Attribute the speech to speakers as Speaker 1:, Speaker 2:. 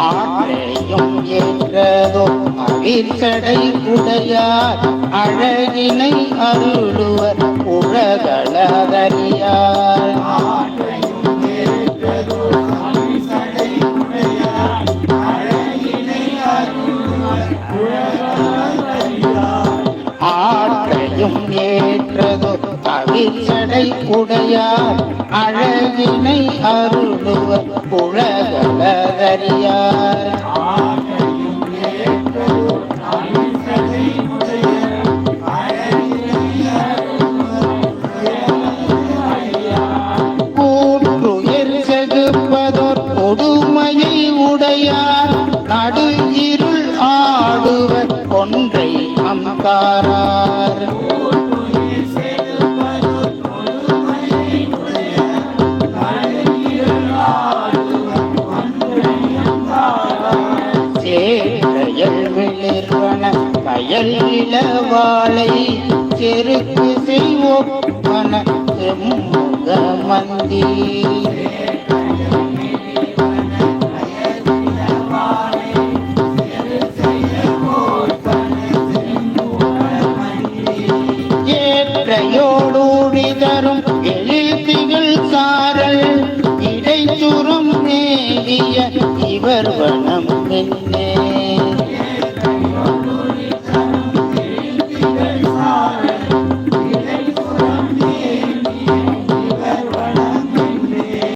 Speaker 1: ஆற்றையும் ஏற்றதோ அவிர்கடை உடையார் அழகினை அருளுவர் உலகளதறியார். ஆற்றையும் ஏற்றதோ அவிர்கடை உடையார் அழகினை அருளுவர் உலகளதறியார். உடையார் நடு இருள் ஆடுவர் கொன்றை அம்காரார் சேரையல் விளிர்வன கயல் இளவாளை செருக்கு செய்வோப்பன செம்முக மந்தி ஏற்றையோடூடி தரும் எழுத்திகள் சாரல். இடைச்சுரும் நேவிய இவர் வனம் என்னே